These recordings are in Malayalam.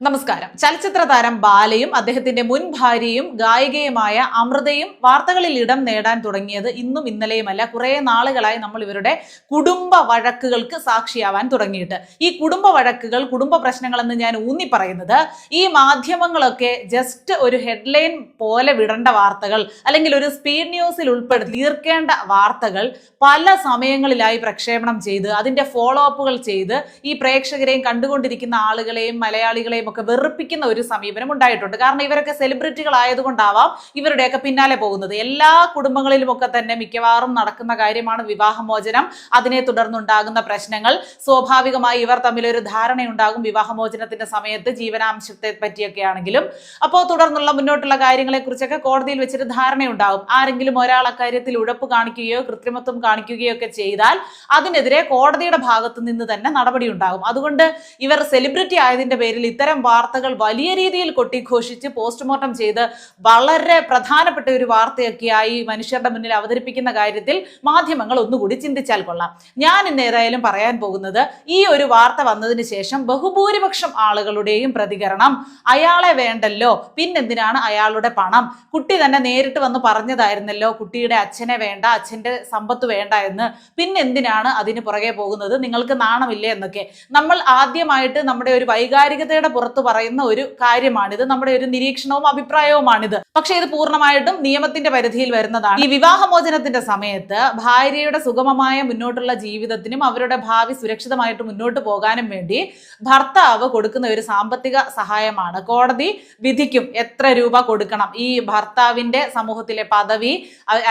നമസ്കാരം. ചലച്ചിത്ര താരം ബാലയും അദ്ദേഹത്തിന്റെ മുൻ ഭാര്യയും ഗായികയുമായ അമൃതയും വാർത്തകളിൽ ഇടം നേടാൻ തുടങ്ങിയത് ഇന്നും ഇന്നലെയുമല്ല. കുറെ നാളുകളായി നമ്മൾ ഇവരുടെ കുടുംബ വഴക്കുകൾക്ക് സാക്ഷിയാവാൻ തുടങ്ങിയിട്ട്. ഈ കുടുംബ വഴക്കുകൾ കുടുംബ പ്രശ്നങ്ങളെന്ന് ഞാൻ ഊന്നി പറയുന്നത് ഈ മാധ്യമങ്ങളൊക്കെ ജസ്റ്റ് ഒരു ഹെഡ്ലൈൻ പോലെ വിടേണ്ട വാർത്തകൾ അല്ലെങ്കിൽ ഒരു സ്പീഡ് ന്യൂസിൽ ഉൾപ്പെടുത്തി തീർക്കേണ്ട വാർത്തകൾ പല സമയങ്ങളിലായി പ്രക്ഷേപണം ചെയ്ത് അതിന്റെ ഫോളോ അപ്പുകൾ ചെയ്ത് ഈ പ്രേക്ഷകരെയും കണ്ടുകൊണ്ടിരിക്കുന്ന ആളുകളെയും മലയാളികളെയും ഒക്കെ വെറുപ്പിക്കുന്ന ഒരു സമീപനം ഉണ്ടായിട്ടുണ്ട്. കാരണം ഇവരൊക്കെ സെലിബ്രിറ്റികൾ ആയതുകൊണ്ടാവാം ഇവരുടെയൊക്കെ പിന്നാലെ പോകുന്നത്. എല്ലാ കുടുംബങ്ങളിലുമൊക്കെ തന്നെ മിക്കവാറും നടക്കുന്ന കാര്യമാണ് വിവാഹമോചനം. അതിനെ തുടർന്നുണ്ടാകുന്ന പ്രശ്നങ്ങൾ. സ്വാഭാവികമായി ഇവർ തമ്മിൽ ഒരു ധാരണയുണ്ടാകും വിവാഹമോചനത്തിന്റെ സമയത്ത് ജീവനാംശത്തെ പറ്റിയൊക്കെ ആണെങ്കിലും അപ്പോൾ തുടർന്നുള്ള മുന്നോട്ടുള്ള കാര്യങ്ങളെ കുറിച്ചൊക്കെ കോടതിയിൽ വെച്ചിട്ട് ധാരണയുണ്ടാകും ആരെങ്കിലും ഒരാൾ അക്കാര്യത്തിൽ ഉഴപ്പ് കാണിക്കുകയോ കൃത്രിമത്വം കാണിക്കുകയോ ഒക്കെ ചെയ്താൽ അതിനെതിരെ കോടതിയുടെ ഭാഗത്ത് നിന്ന് തന്നെ നടപടി ഉണ്ടാകും അതുകൊണ്ട് ഇവർ സെലിബ്രിറ്റി ആയതിന്റെ പേരിൽ ഇത്തരം വാർത്തകൾ വലിയ രീതിയിൽ കൊട്ടിഘോഷിച്ച് പോസ്റ്റ്മോർട്ടം ചെയ്ത് വളരെ പ്രധാനപ്പെട്ട ഒരു വാർത്തയൊക്കെയായി മനുഷ്യരുടെ മുന്നിൽ അവതരിപ്പിക്കുന്ന കാര്യത്തിൽ മാധ്യമങ്ങൾ ഒന്നുകൂടി ചിന്തിച്ചാൽ കൊള്ളാം. ഞാൻ ഇന്ന് ഏതായാലും പറയാൻ പോകുന്നത് ഈ ഒരു വാർത്ത വന്നതിന് ശേഷം ബഹുഭൂരിപക്ഷം ആളുകളുടെയും പ്രതികരണം അയാളെ വേണ്ടല്ലോ പിന്നെന്തിനാണ് അയാളുടെ പണം? കുട്ടി തന്നെ നേരിട്ട് വന്ന് പറഞ്ഞതായിരുന്നല്ലോ കുട്ടിയുടെ അച്ഛനെ വേണ്ട അച്ഛന്റെ സമ്പത്ത് വേണ്ട എന്ന്. പിന്നെന്തിനാണ് അതിന് പുറകെ പോകുന്നത്? നിങ്ങൾക്ക് നാണമില്ലേ എന്നൊക്കെ. നമ്മൾ ആദ്യമായിട്ട് നമ്മുടെ ഒരു വൈകാരികതയുടെ പുറത്ത് പറയുന്ന ഒരു കാര്യമാണിത്. നമ്മുടെ ഒരു നിരീക്ഷണവും അഭിപ്രായവുമാണിത്. പക്ഷെ ഇത് പൂർണമായിട്ടും നിയമത്തിന്റെ പരിധിയിൽ വരുന്നതാണ്. ഈ വിവാഹമോചനത്തിന്റെ സമയത്ത് ഭാര്യയുടെ സുഗമമായ മുന്നോട്ടുള്ള ജീവിതത്തിനും അവരുടെ ഭാവി സുരക്ഷിതമായിട്ട് മുന്നോട്ട് പോകാനും വേണ്ടി ഭർത്താവ് കൊടുക്കുന്ന ഒരു സാമ്പത്തിക സഹായമാണ്. കോടതി വിധിക്കും എത്ര രൂപ കൊടുക്കണം. ഈ ഭർത്താവിന്റെ സമൂഹത്തിലെ പദവി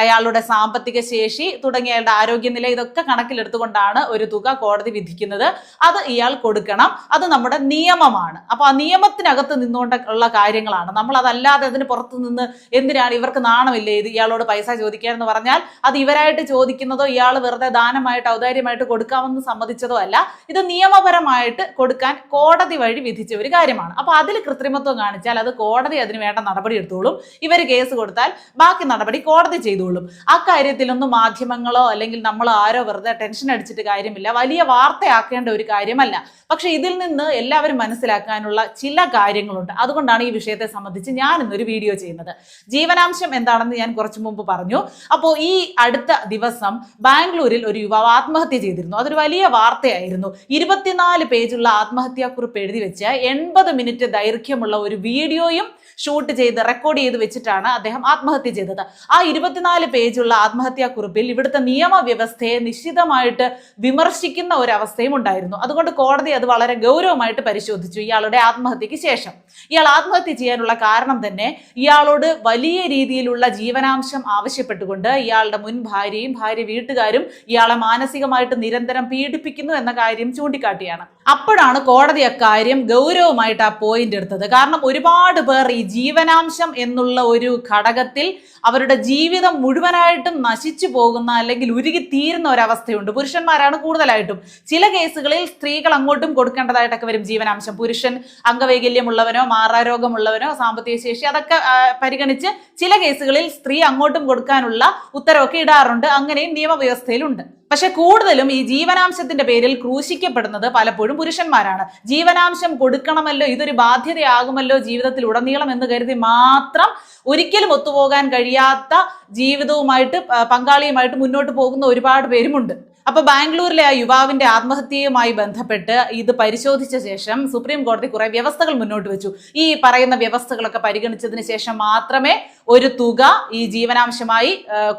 അയാളുടെ സാമ്പത്തിക ശേഷി തുടങ്ങിയ അയാളുടെ ആരോഗ്യനില ഇതൊക്കെ കണക്കിലെടുത്തുകൊണ്ടാണ് ഒരു തുക കോടതി വിധിക്കുന്നത്. അത് ഇയാൾ കൊടുക്കണം. അത് നമ്മുടെ നിയമമാണ്. അപ്പൊ ആ നിയമത്തിനകത്ത് നിന്നുകൊണ്ട് ഉള്ള കാര്യങ്ങളാണ്. നമ്മൾ അതല്ലാതെ അതിന് പുറത്തു നിന്ന് എന്തിനാണ് ഇവർക്ക് നാണമില്ലേ? ഇത് ഇയാളോട് പൈസ ചോദിക്കുക എന്ന് പറഞ്ഞാൽ അത് ഇവരായിട്ട് ചോദിക്കുന്നതോ ഇയാൾ വെറുതെ ദാനമായിട്ട് ഔദാര്യമായിട്ട് കൊടുക്കാമെന്ന് സമ്മതിച്ചതോ അല്ല. ഇത് നിയമപരമായിട്ട് കൊടുക്കാൻ കോടതി വഴി വിധിച്ച ഒരു കാര്യമാണ്. അപ്പൊ അതിൽ കൃത്രിമത്വം കാണിച്ചാൽ അത് കോടതി അതിന് വേണ്ട നടപടി എടുത്തോളും. ഇവർ കേസ് കൊടുത്താൽ ബാക്കി നടപടി കോടതി ചെയ്തോളും. അക്കാര്യത്തിലൊന്നും മാധ്യമങ്ങളോ അല്ലെങ്കിൽ നമ്മൾ ആരോ വെറുതെ ടെൻഷൻ അടിച്ചിട്ട് കാര്യമില്ല. വലിയ വാർത്തയാക്കേണ്ട ഒരു കാര്യമല്ല. പക്ഷെ ഇതിൽ നിന്ന് എല്ലാവരും മനസ്സിലാക്കാനുള്ള ചില കാര്യങ്ങളുണ്ട്. അതുകൊണ്ടാണ് ഈ വിഷയത്തെ സംബന്ധിച്ച് ഞാൻ ഇന്നൊരു വീഡിയോ ചെയ്യുന്നത്. ജീവനാംശം എന്താണെന്ന് ഞാൻ കുറച്ചു മുമ്പ് പറഞ്ഞു. അപ്പോൾ ഈ അടുത്ത ദിവസം ബാംഗ്ലൂരിൽ ഒരു യുവാവ് ആത്മഹത്യ ചെയ്തിരുന്നു. അതൊരു വലിയ വാർത്തയായിരുന്നു. ഇരുപത്തിനാല് പേജുള്ള ആത്മഹത്യാക്കുറിപ്പ് എഴുതി വെച്ച എൺപത് മിനിറ്റ് ദൈർഘ്യമുള്ള ഒരു വീഡിയോയും ഷൂട്ട് ചെയ്ത് റെക്കോർഡ് ചെയ്ത് വെച്ചിട്ടാണ് അദ്ദേഹം ആത്മഹത്യ ചെയ്തത്. ആ ഇരുപത്തിനാല് പേജുള്ള ആത്മഹത്യാക്കുറിപ്പിൽ ഇവിടുത്തെ നിയമവ്യവസ്ഥയെ നിശ്ചിതമായിട്ട് വിമർശിക്കുന്ന ഒരവസ്ഥയും ഉണ്ടായിരുന്നു. അതുകൊണ്ട് കോടതി അത് വളരെ ഗൗരവമായിട്ട് പരിശോധിച്ചു. ഇയാളുടെ ആത്മഹത്യക്ക് ശേഷം. ഇയാൾ ആത്മഹത്യ ചെയ്യാനുള്ള കാരണം തന്നെ ഇയാളോട് വലിയ രീതിയിലുള്ള ജീവനാംശം ആവശ്യപ്പെട്ടുകൊണ്ട് ഇയാളുടെ മുൻ ഭാര്യയും ഭാര്യ വീട്ടുകാരും ഇയാളെ മാനസികമായിട്ട് നിരന്തരം പീഡിപ്പിക്കുന്നു എന്ന കാര്യം ചൂണ്ടിക്കാട്ടിയാണ്. അപ്പോഴാണ് കോടതി അക്കാര്യം ഗൗരവമായിട്ട് ആ പോയിന്റ് എടുത്തത്. കാരണം ഒരുപാട് പേർ ഈ ജീവനാംശം എന്നുള്ള ഒരു ഘടകത്തിൽ അവരുടെ ജീവിതം മുഴുവനായിട്ടും നശിച്ചു പോകുന്ന അല്ലെങ്കിൽ ഉരുകി തീരുന്ന ഒരവസ്ഥയുണ്ട്. പുരുഷന്മാരാണ് കൂടുതലായിട്ടും. ചില കേസുകളിൽ സ്ത്രീകൾ അങ്ങോട്ടും കൊടുക്കേണ്ടതായിട്ടൊക്കെ വരും. ജീവനാംശം പുരുഷൻ അംഗവൈകല്യമുള്ളവനോ മാറാരോഗമുള്ളവനോ സാമ്പത്തിക ശേഷി അതൊക്കെ പരിഗണിച്ച് ചില കേസുകളിൽ സ്ത്രീ അങ്ങോട്ടും കൊടുക്കാനുള്ള ഉത്തരവൊക്കെ ഇടാറുണ്ട്. അങ്ങനെയും നിയമവ്യവസ്ഥയിലുണ്ട്. പക്ഷെ കൂടുതലും ഈ ജീവനാംശത്തിന്റെ പേരിൽ ക്രൂശിക്കപ്പെടുന്നത് പലപ്പോഴും പുരുഷന്മാരാണ്. ജീവനാംശം കൊടുക്കണമല്ലോ ഇതൊരു ബാധ്യതയാകുമല്ലോ ജീവിതത്തിൽ ഉടനീളം എന്ന് കരുതി മാത്രം ഒരിക്കലും ഒത്തുപോകാൻ കഴിയാത്ത ജീവിതവുമായിട്ട് പങ്കാളിയുമായിട്ട് മുന്നോട്ട് പോകുന്ന ഒരുപാട് പേരുമുണ്ട്. അപ്പൊ ബാംഗ്ലൂരിലെ ആ യുവാവിന്റെ ആത്മഹത്യയുമായി ബന്ധപ്പെട്ട് ഇത് പരിശോധിച്ച ശേഷം സുപ്രീം കോടതി കുറെ വ്യവസ്ഥകൾ മുന്നോട്ട് വെച്ചു. ഈ പറയുന്ന വ്യവസ്ഥകളൊക്കെ പരിഗണിച്ചതിന് ശേഷം മാത്രമേ ഒരു തുക ഈ ജീവനാംശമായി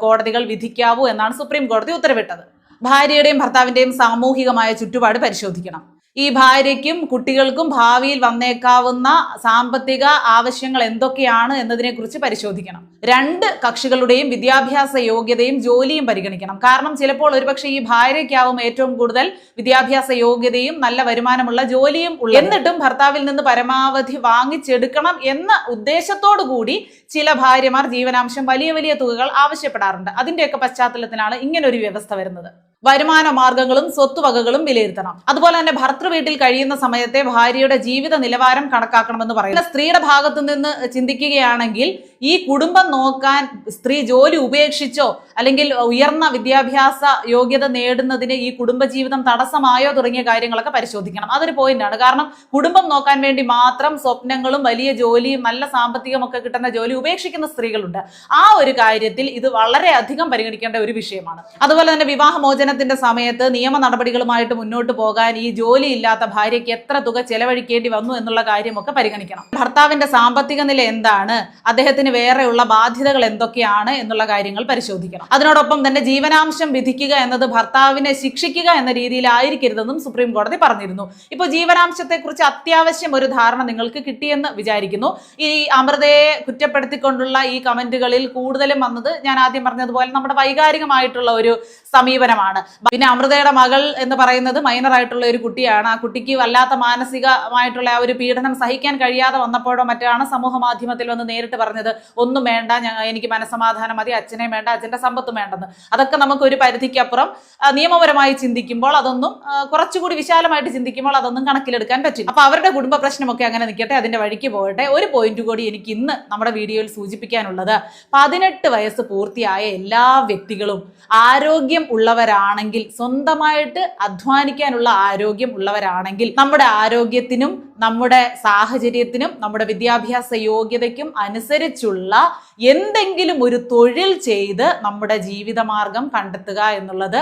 കോടതികൾ വിധിക്കാവൂ എന്നാണ് സുപ്രീം കോടതി ഉത്തരവിട്ടത്. ഭാര്യയുടെയും ഭർത്താവിന്റെയും സാമൂഹികമായ ചുറ്റുപാട് പരിശോധിക്കണം. ഈ ഭാര്യയ്ക്കും കുട്ടികൾക്കും ഭാവിയിൽ വന്നേക്കാവുന്ന സാമ്പത്തിക ആവശ്യങ്ങൾ എന്തൊക്കെയാണ് എന്നതിനെ കുറിച്ച് പരിശോധിക്കണം. രണ്ട് കക്ഷികളുടെയും വിദ്യാഭ്യാസ യോഗ്യതയും ജോലിയും പരിഗണിക്കണം. കാരണം ചിലപ്പോൾ ഒരുപക്ഷെ ഈ ഭാര്യയ്ക്കാവും ഏറ്റവും കൂടുതൽ വിദ്യാഭ്യാസ യോഗ്യതയും നല്ല വരുമാനമുള്ള ജോലിയും എന്നിട്ടും ഭർത്താവിൽ നിന്ന് പരമാവധി വാങ്ങിച്ചെടുക്കണം എന്ന ഉദ്ദേശത്തോടു കൂടി ചില ഭാര്യമാർ ജീവനാംശം വലിയ വലിയ തുകകൾ ആവശ്യപ്പെടാറുണ്ട്. അതിന്റെയൊക്കെ പശ്ചാത്തലത്തിലാണ് ഇങ്ങനൊരു വ്യവസ്ഥ വരുന്നത്. വരുമാന മാർഗങ്ങളും സ്വത്തുവകകളും വിലയിരുത്തണം. അതുപോലെ തന്നെ ഭർത്തൃ വീട്ടിൽ കഴിയുന്ന സമയത്തെ ഭാര്യയുടെ ജീവിത നിലവാരം കണക്കാക്കണമെന്ന് പറയുന്നത് സ്ത്രീയുടെ ഭാഗത്തു നിന്ന് ചിന്തിക്കുകയാണെങ്കിൽ ഈ കുടുംബം നോക്കാൻ സ്ത്രീ ജോലി ഉപേക്ഷിച്ചോ അല്ലെങ്കിൽ ഉയർന്ന വിദ്യാഭ്യാസ യോഗ്യത നേടുന്നതിന് ഈ കുടുംബ കുടുംബജീവിതം തടസ്സമായോ തുടങ്ങിയ കാര്യങ്ങളൊക്കെ പരിശോധിക്കണം. അതൊരു പോയിന്റാണ് കാരണം കുടുംബം നോക്കാൻ വേണ്ടി മാത്രം സ്വപ്നങ്ങളും വലിയ ജോലിയും നല്ല സാമ്പത്തികമൊക്കെ കിട്ടുന്ന ജോലി ഉപേക്ഷിക്കുന്ന സ്ത്രീകളുണ്ട്. ആ ഒരു കാര്യത്തിൽ ഇത് വളരെയധികം പരിഗണിക്കേണ്ട ഒരു വിഷയമാണ്. അതുപോലെ തന്നെ വിവാഹമോചനത്തിന്റെ സമയത്ത് നിയമ നടപടികളുമായിട്ട് മുന്നോട്ട് പോകാൻ ഈ ജോലി ഇല്ലാത്ത ഭാര്യയ്ക്ക് എത്ര തുക ചെലവഴിക്കേണ്ടി വന്നു എന്നുള്ള കാര്യമൊക്കെ പരിഗണിക്കണം. ഭർത്താവിന്റെ സാമ്പത്തിക നില എന്താണ്? അദ്ദേഹത്തിന് വേറെയുള്ള ബാധ്യതകൾ എന്തൊക്കെയാണ് എന്നുള്ള കാര്യങ്ങൾ പരിശോധിക്കണം. അതിനോടൊപ്പം തന്നെ ജീവനാംശം വിധിക്കുക എന്നത് ഭർത്താവിനെ ശിക്ഷിക്കുക എന്ന രീതിയിലായിരിക്കരുതെന്നും സുപ്രീം കോടതി പറഞ്ഞിരുന്നു. ഇപ്പോൾ ജീവനാംശത്തെക്കുറിച്ച് അത്യാവശ്യം ഒരു ധാരണ നിങ്ങൾക്ക് കിട്ടിയെന്ന് വിചാരിക്കുന്നു. ഈ അമൃതയെ കുറ്റപ്പെടുത്തിക്കൊണ്ടുള്ള ഈ കമന്റുകളിൽ കൂടുതലും വന്നത് ഞാൻ ആദ്യം പറഞ്ഞതുപോലെ നമ്മുടെ വൈകാരികമായിട്ടുള്ള ഒരു സമീപനമാണ്. പിന്നെ അമൃതയുടെ മകൾ എന്ന് പറയുന്നത് മൈനർ ആയിട്ടുള്ള ഒരു കുട്ടിയാണ്. ആ കുട്ടിക്ക് വല്ലാത്ത മാനസികമായിട്ടുള്ള ആ ഒരു പീഡനം സഹിക്കാൻ കഴിയാതെ വന്നപ്പോഴോ മറ്റാണ് സമൂഹ മാധ്യമത്തിൽ വന്ന് നേരിട്ട് പറഞ്ഞത്. ഒന്നും വേണ്ട എനിക്ക് മനസമാധാനം മതി അച്ഛനെ വേണ്ട അച്ഛന്റെ സമ്പത്തും വേണ്ടെന്ന്. അതൊക്കെ നമുക്ക് ഒരു പരിധിക്കപ്പുറം നിയമപരമായി ചിന്തിക്കുമ്പോൾ അതൊന്നും കുറച്ചുകൂടി വിശാലമായിട്ട് ചിന്തിക്കുമ്പോൾ അതൊന്നും കണക്കിലെടുക്കാൻ പറ്റില്ല. അപ്പോൾ അവരുടെ കുടുംബ പ്രശ്നമൊക്കെ അങ്ങനെ നിൽക്കട്ടെ അതിന്റെ വഴിക്ക് പോകട്ടെ. ഒരു പോയിന്റ് കൂടി എനിക്ക് ഇന്ന് നമ്മുടെ വീഡിയോയിൽ സൂചിപ്പിക്കാനുള്ളത്. പതിനെട്ട് വയസ്സ് പൂർത്തിയായ എല്ലാ വ്യക്തികളും ആരോഗ്യം ഉള്ളവരാണെങ്കിൽ സ്വന്തമായിട്ട് അധ്വാനിക്കാനുള്ള ആരോഗ്യം ഉള്ളവരാണെങ്കിൽ നമ്മുടെ ആരോഗ്യത്തിനും നമ്മുടെ സാഹചര്യത്തിനും നമ്മുടെ വിദ്യാഭ്യാസ യോഗ്യതയ്ക്കും അനുസരിച്ചുള്ള എന്തെങ്കിലും ഒരു തൊഴിൽ ചെയ്ത് നമ്മുടെ ജീവിതമാർഗം കണ്ടെത്തുക എന്നുള്ളത്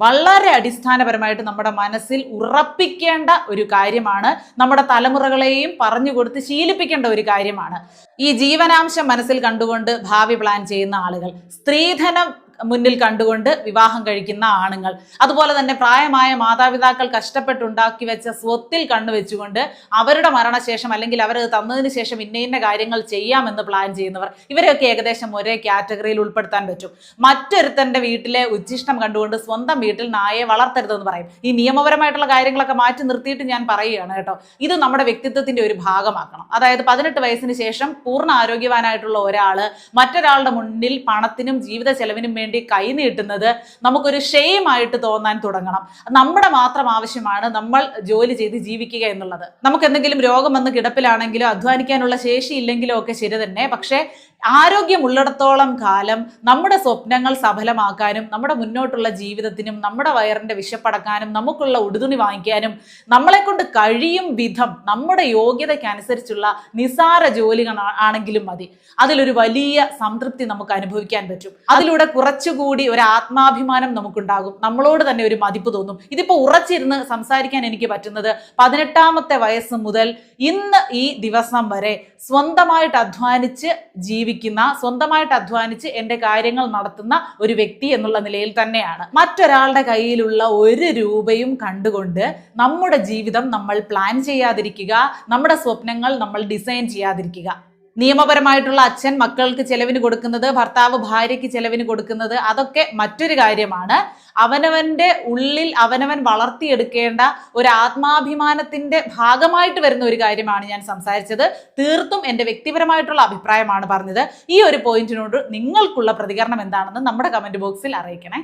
വളരെ അടിസ്ഥാനപരമായിട്ട് നമ്മുടെ മനസ്സിൽ ഉറപ്പിക്കേണ്ട ഒരു കാര്യമാണ്. നമ്മുടെ തലമുറകളെയും പറഞ്ഞു കൊടുത്ത് ശീലിപ്പിക്കേണ്ട ഒരു കാര്യമാണ്. ഈ ജീവനാംശം മനസ്സിൽ കണ്ടുകൊണ്ട് ഭാവി പ്ലാൻ ചെയ്യുന്ന ആളുകൾ സ്ത്രീധനം മുന്നിൽ കണ്ടുകൊണ്ട് വിവാഹം കഴിക്കുന്ന ആണുങ്ങൾ. അതുപോലെ തന്നെ പ്രായമായ മാതാപിതാക്കൾ കഷ്ടപ്പെട്ടുണ്ടാക്കി വെച്ച സ്വത്തിൽ കണ്ണുവെച്ചുകൊണ്ട് അവരുടെ മരണശേഷം അല്ലെങ്കിൽ അവർ തന്നതിന് ശേഷം ഇന്ന ഇന്ന കാര്യങ്ങൾ ചെയ്യാമെന്ന് പ്ലാൻ ചെയ്യുന്നവർ. ഇവരെയൊക്കെ ഏകദേശം ഒരേ കാറ്റഗറിയിൽ ഉൾപ്പെടുത്താൻ പറ്റും. മറ്റൊരുത്തന്റെ വീട്ടിലെ ഉച്ഛിഷ്ടം കണ്ടുകൊണ്ട് സ്വന്തം വീട്ടിൽ നായയെ വളർത്തരുതെന്ന് പറയും. ഈ നിയമപരമായിട്ടുള്ള കാര്യങ്ങളൊക്കെ മാറ്റി നിർത്തിയിട്ട് ഞാൻ പറയുകയാണ് കേട്ടോ. ഇത് നമ്മുടെ വ്യക്തിത്വത്തിന്റെ ഒരു ഭാഗമാക്കണം. അതായത് പതിനെട്ട് വയസ്സിന് ശേഷം പൂർണ ആരോഗ്യവാനായിട്ടുള്ള ഒരാൾ മറ്റൊരാളുടെ മുന്നിൽ പണത്തിനും ജീവിത ചെലവിനും കൈ നീട്ടുന്നത് നമുക്കൊരു ഷെയിമായിട്ട് തോന്നാൻ തുടങ്ങണം. നമ്മുടെ മാത്രം ആവശ്യമാണ് നമ്മൾ ജോലി ചെയ്ത് ജീവിക്കുക എന്നുള്ളത്. നമുക്ക് എന്തെങ്കിലും രോഗം വന്ന് കിടപ്പിലാണെങ്കിലോ അധ്വാനിക്കാനുള്ള ശേഷി ഇല്ലെങ്കിലോ ഒക്കെ ശരി തന്നെ. പക്ഷേ ആരോഗ്യമുള്ളിടത്തോളം കാലം നമ്മുടെ സ്വപ്നങ്ങൾ സഫലമാക്കാനും നമ്മുടെ മുന്നോട്ടുള്ള ജീവിതത്തിനും നമ്മുടെ വയറിന്റെ വിശപ്പടക്കാനും നമുക്കുള്ള ഉടുതുണി വാങ്ങിക്കാനും നമ്മളെ കൊണ്ട് കഴിയും വിധം നമ്മുടെ യോഗ്യതയ്ക്കനുസരിച്ചുള്ള നിസാര ജോലികൾ ആണെങ്കിലും മതി. അതിലൊരു വലിയ സംതൃപ്തി നമുക്ക് അനുഭവിക്കാൻ പറ്റും. അതിലൂടെ കുറച്ചുകൂടി ഒരു ആത്മാഭിമാനം നമുക്കുണ്ടാകും. നമ്മളോട് തന്നെ ഒരു മതിപ്പ് തോന്നും. ഇതിപ്പോൾ ഉറച്ചിരുന്ന് സംസാരിക്കാൻ എനിക്ക് പറ്റുന്നത് പതിനെട്ടാമത്തെ വയസ്സ് മുതൽ ഇന്ന് ഈ ദിവസം വരെ സ്വന്തമായിട്ട് അധ്വാനിച്ച് ജീവിക്കുന്ന സ്വന്തമായിട്ട് അധ്വാനിച്ച് എന്റെ കാര്യങ്ങൾ നടത്തുന്ന ഒരു വ്യക്തി എന്നുള്ള നിലയിൽ തന്നെയാണ്. മറ്റൊരാളുടെ കയ്യിലുള്ള ഒരു രൂപയും കണ്ടുകൊണ്ട് നമ്മുടെ ജീവിതം നമ്മൾ പ്ലാൻ ചെയ്യാതിരിക്കുക നമ്മുടെ സ്വപ്നങ്ങൾ നമ്മൾ ഡിസൈൻ ചെയ്യാതിരിക്കുക. നിയമപരമായിട്ടുള്ള അച്ഛൻ മക്കൾക്ക് ചെലവിന് കൊടുക്കുന്നത് ഭർത്താവ് ഭാര്യയ്ക്ക് ചെലവിന് കൊടുക്കുന്നത് അതൊക്കെ മറ്റൊരു കാര്യമാണ്. അവനവന്റെ ഉള്ളിൽ അവനവൻ വളർത്തിയെടുക്കേണ്ട ഒരു ആത്മാഭിമാനത്തിന്റെ ഭാഗമായിട്ട് വരുന്ന ഒരു കാര്യമാണ് ഞാൻ സംസാരിച്ചത്. തീർത്തും എന്റെ വ്യക്തിപരമായിട്ടുള്ള അഭിപ്രായമാണ് പറഞ്ഞത്. ഈ ഒരു പോയിന്റിനോട് നിങ്ങൾക്കുള്ള പ്രതികരണം എന്താണെന്ന് നമ്മുടെ കമന്റ് ബോക്സിൽ അറിയിക്കണേ.